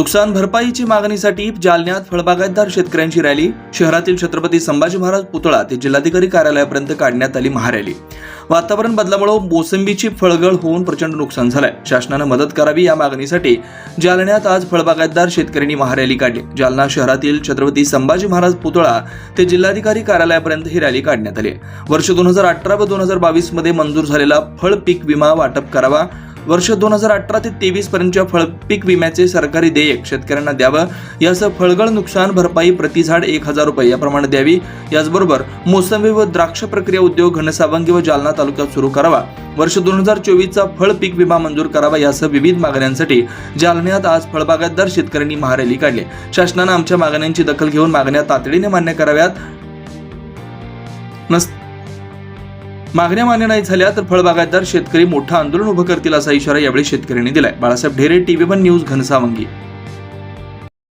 नुकसान भरपाईची मागणीसाठी जालन्यात फळबागायतदार शेतकऱ्यांची रॅली. शहरातील छत्रपती संभाजी महाराज पुतळा ते जिल्हाधिकारी कार्यालयापर्यंत काढण्यात आली महारॅली. वातावरण बदलामुळे मोसंबीची फळगळ होऊन प्रचंड नुकसान झालंय. शासनानं मदत करावी या मागणीसाठी जालन्यात आज फळबागायतदार शेतकऱ्यांनी महारॅली काढली. जालना शहरातील छत्रपती संभाजी महाराज पुतळा ते जिल्हाधिकारी कार्यालयापर्यंत ही रॅली काढण्यात आली. वर्ष दोन हजार अठरा व दोन हजार बावीसमध्ये मंजूर झालेला फळ पीक विमा वाटप करावा वर्ष दोन हजार अठरा ते तेवीस पर्यंतच्या फळपीक विम्याचे सरकारी देयक शेतकऱ्यांना द्यावं. यासह फळगळ नुकसान भरपाई प्रति झाड एक हजार रुपये. याप्रमाणे द्यावी. याचबरोबर मोसंबी व द्राक्ष प्रक्रिया उद्योग घनसावंगी व जालना तालुक्यात सुरू करावा. वर्ष दोन हजार चोवीसचा फळ पीक विमा मंजूर करावा यासह विविध मागण्यांसाठी जालन्यात आज फळबागायतदार शेतकऱ्यांनी महारॅली काढली. शासनानं आमच्या मागण्यांची दखल घेऊन मागण्या तातडीने मान्य कराव्यात. नस मागण्या मान्य नाही झाल्या तर फळबागायतदार शेतकरी मोठं आंदोलन उभं करतील असा इशारा यावेळी शेतकऱ्यांनी दिलाय. Balasaheb Dhere TV one news Ghansawangi.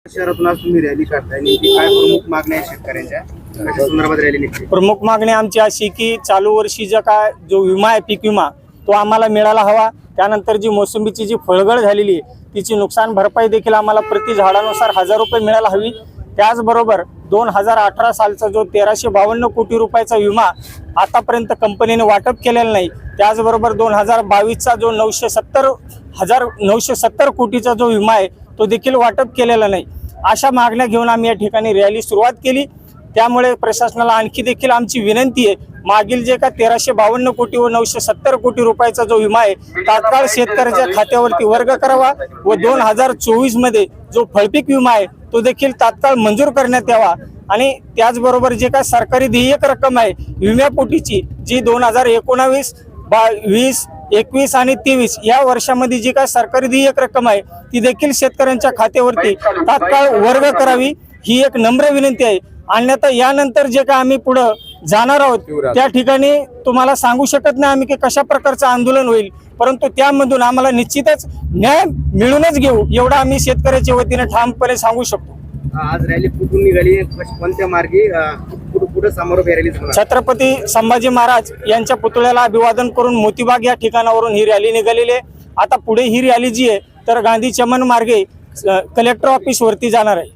शहरातून आज तुम्ही रॅली काढताय. नेमकी काय प्रमुख मागण्या आहेत शेतकऱ्यांच्या? कशा संदर्भात रॅली निघते? प्रमुख मागणी आमची अशी की चालू वर्षीचा काय जो विमा आहे पीक विमा तो आम्हाला मिळाला हवा. त्यानंतर जी मोसंबीची जी फळगळ झालेली आहे तिची नुकसान भरपाई देखील आम्हाला प्रति झाडानुसार हजार रुपये मिळायला हवी. त्याचबरोबर दोन हजार अठरा सालचा जो तेराशे बावन्न कोटी रुपयाचा विमा आतापर्यंत कंपनीने वाटप केलेला नाही त्याचबरोबर दोन हजार बावीसचा जो नऊशे सत्तर हजार नऊशे सत्तर कोटीचा जो विमा आहे तो देखील वाटप केलेला नाही. अशा मागण्या घेऊन आम्ही या ठिकाणी रॅली सुरुवात केली. त्यामुळे प्रशासनाला आणखी देखील आमची विनंती आहे मागील जे का तेराशे बावन्न कोटी व नऊशे सत्तर कोटी रुपयाचा जो विमा आहे तात्काळ शेतकऱ्याच्या खात्यावरती वर्ग करावा व दोन हजार चोवीसमध्ये जो फळपीक विमा आहे तो देखील तात्काळ मंजूर करण्यात यावा. आणि त्याचबरोबर जे काय सरकारी देयक रक्कम आहे विम्यापोटीची जी दोन हजार एकोणावीस बा वीस एकवीस आणि तेवीस या वर्षामध्ये जी काय सरकारी देयक रक्कम आहे ती देखील शेतकऱ्यांच्या खात्यावरती तात्काळ वर्ग करावी ही एक नम्र विनंती आहे. अन्यथा यानंतर जे काय आम्ही पुढं जाणार आहोत त्या ठिकाणी तुम्हाला सांगू शकत नाही आम्ही की कशा प्रकारचं आंदोलन होईल परंतु त्यामधून आम्हाला निश्चितच न्याय मिळूनच घेऊ एवढं आम्ही शेतकऱ्याच्या वतीने ठामपणे सांगू शकतो. आज रॅली कुठून निघाली? कोणत्या मार्गी? समारोप रॅलीचा होणार? छत्रपती संभाजी महाराज यांच्या पुतळ्याला अभिवादन करून मोतीबाग या ठिकाणावरून ही रॅली निघालेली आहे. आता पुढे ही रॅली जी आहे तर गांधी चमन मार्गे कलेक्टर ऑफिस वरती जाणार आहे.